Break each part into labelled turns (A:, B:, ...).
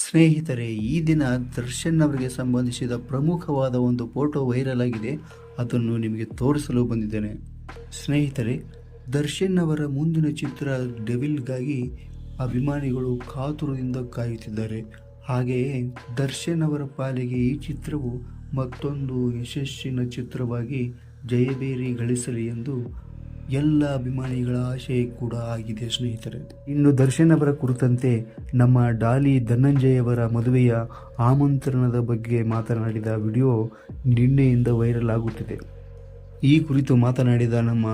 A: ಸ್ನೇಹಿತರೆ, ಈ ದಿನ ದರ್ಶನ್ ಅವರಿಗೆ ಸಂಬಂಧಿಸಿದ ಪ್ರಮುಖವಾದ ಒಂದು ಫೋಟೋ ವೈರಲ್ ಆಗಿದೆ. ಅದನ್ನು ನಿಮಗೆ ತೋರಿಸಲು ಬಂದಿದ್ದೇನೆ. ಸ್ನೇಹಿತರೆ, ದರ್ಶನ್ ಅವರ ಮುಂದಿನ ಚಿತ್ರ ಡೆವಿಲ್ಗಾಗಿ ಅಭಿಮಾನಿಗಳು ಕಾತುರದಿಂದ ಕಾಯುತ್ತಿದ್ದಾರೆ. ಹಾಗೆಯೇ ದರ್ಶನ್ ಅವರ ಪಾಲಿಗೆ ಈ ಚಿತ್ರವು ಮತ್ತೊಂದು ಯಶಸ್ಸಿನ ಚಿತ್ರವಾಗಿ ಜಯಬೇರಿ ಗಳಿಸಲಿ ಎಂದು ಎಲ್ಲ ಅಭಿಮಾನಿಗಳ ಆಶೆ ಕೂಡ ಆಗಿದೆ ಸ್ನೇಹಿತರೆ. ಇನ್ನು ದರ್ಶನ್ ಅವರ ಕುರಿತಂತೆ ನಮ್ಮ ಡಾಲಿ ಧನಂಜಯವರ ಮದುವೆಯ ಆಮಂತ್ರಣದ ಬಗ್ಗೆ ಮಾತನಾಡಿದ ವಿಡಿಯೋ ನಿನ್ನೆಯಿಂದ ವೈರಲ್ ಆಗುತ್ತಿದೆ. ಈ ಕುರಿತು ಮಾತನಾಡಿದ ನಮ್ಮ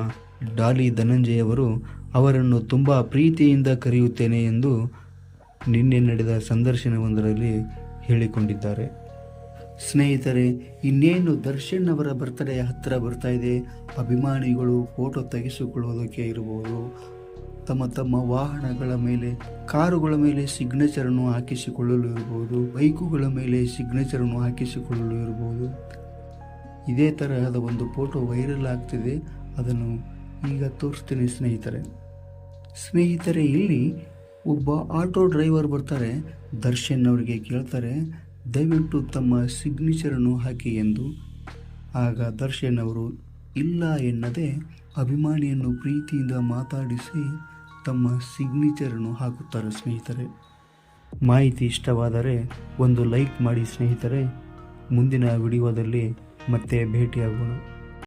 A: ಡಾಲಿ ಧನಂಜಯವರು ಅವರನ್ನು ತುಂಬ ಪ್ರೀತಿಯಿಂದ ಕರೆಯುತ್ತೇನೆ ಎಂದು ನಿನ್ನೆ ನಡೆದ ಸಂದರ್ಶನವೊಂದರಲ್ಲಿ ಹೇಳಿಕೊಂಡಿದ್ದಾರೆ. ಸ್ನೇಹಿತರೆ, ಇನ್ನೇನು ದರ್ಶನ್ ಅವರ ಬರ್ತಡೇ ಹತ್ತಿರ ಬರ್ತಾ ಇದೆ, ಅಭಿಮಾನಿಗಳು ಫೋಟೋ ತೆಗೆಸಿಕೊಳ್ಳೋದಕ್ಕೆ ಇರಬಹುದು ತಮ್ಮ ತಮ್ಮ ವಾಹನಗಳ ಮೇಲೆ, ಕಾರುಗಳ ಮೇಲೆ ಸಿಗ್ನೇಚರನ್ನು ಹಾಕಿಸಿಕೊಳ್ಳಲು ಇರಬಹುದು ಬೈಕುಗಳ ಮೇಲೆ ಸಿಗ್ನೇಚರನ್ನು ಹಾಕಿಸಿಕೊಳ್ಳಲು ಇರಬಹುದು ಇದೇ ತರಹದ ಒಂದು ಫೋಟೋ ವೈರಲ್ ಆಗ್ತಿದೆ, ಅದನ್ನು ಈಗ ತೋರಿಸ್ತೀನಿ ಸ್ನೇಹಿತರೆ. ಸ್ನೇಹಿತರೆ, ಇಲ್ಲಿ ಒಬ್ಬ ಆಟೋ ಡ್ರೈವರ್ ಬರ್ತಾರೆ, ದರ್ಶನ್ ಅವರಿಗೆ ಕೇಳ್ತಾರೆ ದಯವಿಟ್ಟು ತಮ್ಮ ಸಿಗ್ನೇಚರನ್ನು ಹಾಕಿ ಎಂದು. ಆಗ ದರ್ಶನ್ ಅವರು, ಇಲ್ಲ ಎನ್ನದೆ ಅಭಿಮಾನಿಯನ್ನು ಪ್ರೀತಿಯಿಂದ ಮಾತಾಡಿಸಿ ತಮ್ಮ ಸಿಗ್ನೇಚರನ್ನು ಹಾಕುತ್ತಾರೆ ಸ್ನೇಹಿತರೆ. ಮಾಹಿತಿ ಇಷ್ಟವಾದರೆ ಒಂದು ಲೈಕ್ ಮಾಡಿ ಸ್ನೇಹಿತರೆ. ಮುಂದಿನ ವಿಡಿಯೋದಲ್ಲಿ ಮತ್ತೆ ಭೇಟಿಯಾಗೋಣ.